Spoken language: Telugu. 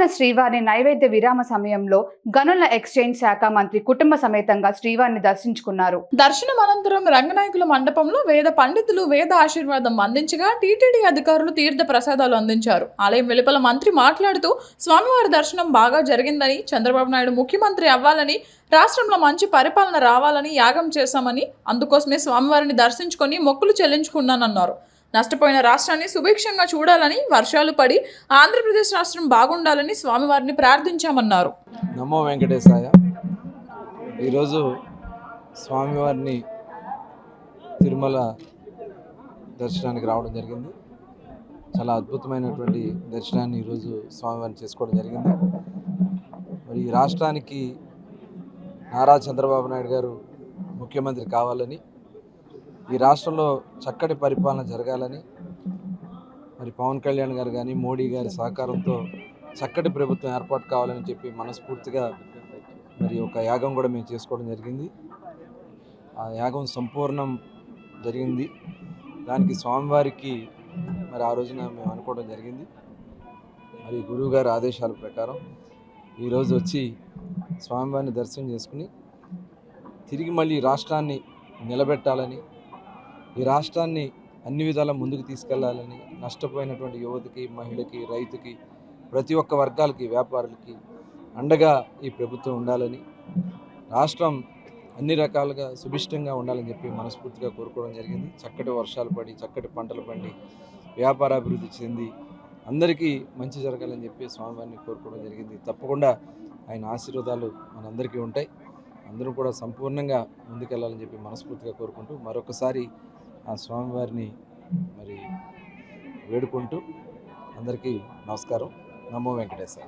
తిరుమల శ్రీవారి నైవేద్య విరామ సమయంలో గనుల ఎక్స్చేంజ్ శాఖ మంత్రి కుటుంబ సమేతంగా శ్రీవారిని దర్శించుకున్నారు. దర్శనం అనంతరం రంగనాయకుల మండపంలో వేద పండితులు వేద ఆశీర్వాదం అందించగా టీటీడీ అధికారులు తీర్థ ప్రసాదాలు అందించారు. ఆలయం వెలుపల మంత్రి మాట్లాడుతూ స్వామివారి దర్శనం బాగా జరిగిందని చంద్రబాబు నాయుడు ముఖ్యమంత్రి అవ్వాలని రాష్ట్రంలో మంచి పరిపాలన రావాలని యాగం చేశామని అందుకోసమే స్వామివారిని దర్శించుకొని మొక్కులు చెల్లించుకున్నానన్నారు. నష్టపోయిన రాష్ట్రాన్ని సుభిక్షంగా చూడాలని వర్షాలు పడి ఆంధ్రప్రదేశ్ రాష్ట్రం బాగుండాలని స్వామివారిని ప్రార్థించామన్నారు. నమో వెంకటేశాయ. ఈరోజు స్వామివారిని తిరుమల దర్శనానికి రావడం జరిగింది. చాలా అద్భుతమైనటువంటి దర్శనాన్ని ఈరోజు స్వామివారిని చేసుకోవడం జరిగింది. మరి రాష్ట్రానికి నారా చంద్రబాబు నాయుడు గారు ముఖ్యమంత్రి కావాలని ఈ రాష్ట్రంలో చక్కటి పరిపాలన జరగాలని మరి పవన్ కళ్యాణ్ గారు కానీ మోడీ గారి సహకారంతో చక్కటి ప్రభుత్వం ఏర్పాటు కావాలని చెప్పి మనస్ఫూర్తిగా మరి ఒక యాగం కూడా మేము చేసుకోవడం జరిగింది. ఆ యాగం సంపూర్ణం జరిగింది. దానికి స్వామివారికి మరి ఆ రోజున మేము అనుకోవడం జరిగింది. మరి గురువుగారి ఆదేశాల ప్రకారం ఈరోజు వచ్చి స్వామివారిని దర్శనం చేసుకుని తిరిగి మళ్ళీ రాష్ట్రాన్ని నిలబెట్టాలని ఈ రాష్ట్రాన్ని అన్ని విధాల ముందుకు తీసుకెళ్ళాలని నష్టపోయినటువంటి యువతకి మహిళకి రైతుకి ప్రతి ఒక్క వర్గాలకి వ్యాపారులకి అండగా ఈ ప్రభుత్వం ఉండాలని రాష్ట్రం అన్ని రకాలుగా సుభిష్టంగా ఉండాలని చెప్పి మనస్ఫూర్తిగా కోరుకోవడం జరిగింది. చక్కటి వర్షాలు పడి చక్కటి పంటలు పండి వ్యాపార అభివృద్ధి చెంది అందరికీ మంచి జరగాలని చెప్పి స్వామివారిని కోరుకోవడం జరిగింది. తప్పకుండా ఆయన ఆశీర్వాదాలు మనందరికీ ఉంటాయి. అందరూ కూడా సంపూర్ణంగా ముందుకెళ్ళాలని చెప్పి మనస్ఫూర్తిగా కోరుకుంటూ మరొకసారి ఆ స్వామివారిని మరి వేడుకుంటూ అందరికీ నమస్కారం. నమో వెంకటేశ్వర.